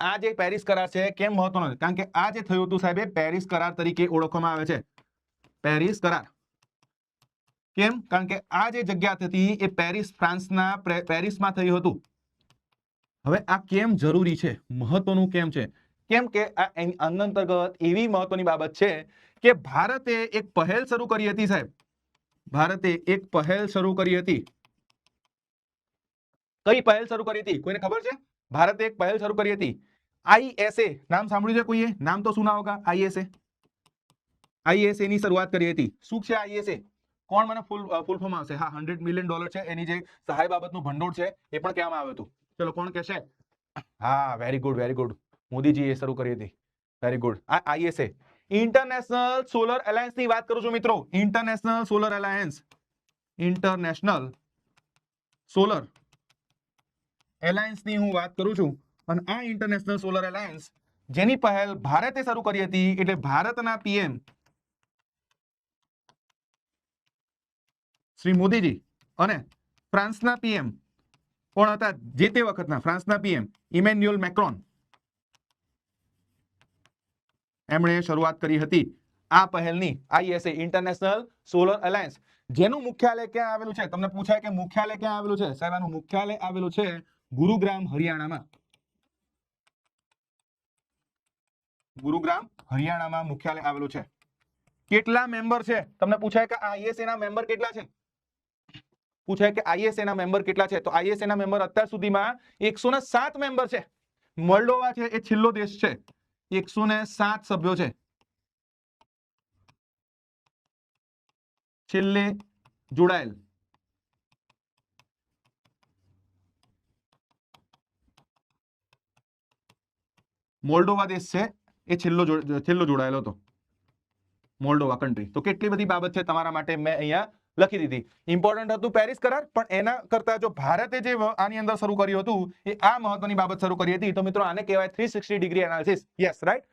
આ જે પેરિસ કરાર છે, કેમ મહત્વનો છે? કારણ કે આ જે થયું હતું સાહેબ પેરિસ કરાર તરીકે ઓળખવામાં આવે છે. પેરિસ કરાર. કેમ? કારણ કે આ જે જગ્યા હતી, એ પેરિસ, ફ્રાન્સના પેરિસમાં થયું હતું. હવે આ કેમ જરૂરી છે? મહત્વનું કેમ છે? કેમ કે આ અંતર્ગત એવી મહત્વની બાબત છે કે ભારતે એક પહેલ શરૂ કરી હતી સાહેબ. ભારતે એક પહેલ શરૂ કરી હતી. કઈ પહેલ શરૂ કરી હતી? કોઈને ખબર છે? ભારતે એક પહેલ શરૂ કરી હતી. આઈએસએ નામ સાંભળ્યું છે કોઈએ? નામ તો સુના હોગા? આઈએસએ આઈએસએ ની શરૂઆત કરી હતી. શું છે આઈએસએ કોણ મને ફૂલ ફૂલ ફોર્મ આવશે હા હંડ્રેડ મિલિયન ડોલર છે. એની જે સહાય બાબતનું ભંડોળ છે, એ પણ કહેવામાં આવ્યું હતું. ચલો, કોણ કહેશે? હા very good very good Modiji એ શરૂ કરી હતી. વેરી ગુડ આ આઈએસએ ઇન્ટરનેશનલ સોલર એલાયન્સની વાત કરું છું મિત્રો. International solar alliance international solar એલાયન્સની હું વાત કરું છું. અને આ ઇન્ટરનેશનલ સોલર એલાયન્સ જેની પહેલ ભારતે શરૂ કરી હતી એટલે ભારતના પીએમ શ્રી મોદીજી અને ફ્રાન્સના પીએમ કોણ હતા? જે તે વખતના ફ્રાન્સના પીએમ ઇમેન્યુઅલ મેક્રોન. એમણે શરૂઆત કરી હતી આ પહેલની આઈએસએ ઇન્ટરનેશનલ સોલર એલાયન્સ જેનું મુખ્યાલય ક્યાં આવેલું છે? તમને પૂછાય કે મુખ્યાલય ક્યાં આવેલું છે? સાહેબ મુખ્યાલય આવેલું છે ગુરુગ્રામ, હરિયાણામાં. ગુરુગ્રામ, હરિયાણામાં મુખ્યાલય આવેલું છે. કેટલા મેમ્બર છે? તમને પૂછાય કે આઈએસએ ના મેમ્બર કેટલા છે? પૂછાય કે આઈએસએ ના મેમ્બર કેટલા છે? તો આઈએસએ ના મેમ્બર અત્યાર સુધીમાં એકસો ને સાત મેમ્બર છે. મોલ્ડોવા છે, એ છેલ્લો દેશ છે. એકસો ને સાત સભ્યો છે. છેલ્લે જોડાયેલ. મોલ્ડોવા દેશ છે. એ છેલ્લો છેલ્લો જોડાયેલો હતો. મોલ્ડોવા કન્ટ્રી તો કેટલી બધી બાબત છે તમારા માટે મેં અહીંયા લખી દીધી. ઇમ્પોર્ટન્ટ હતું પેરિસ કરાર, પણ એના કરતા જો ભારતે જે આની અંદર શરૂ કર્યું હતું, એ આ મહત્વની બાબત શરૂ કરી હતી. તો મિત્રો આને કહેવાય three degree analysis yes right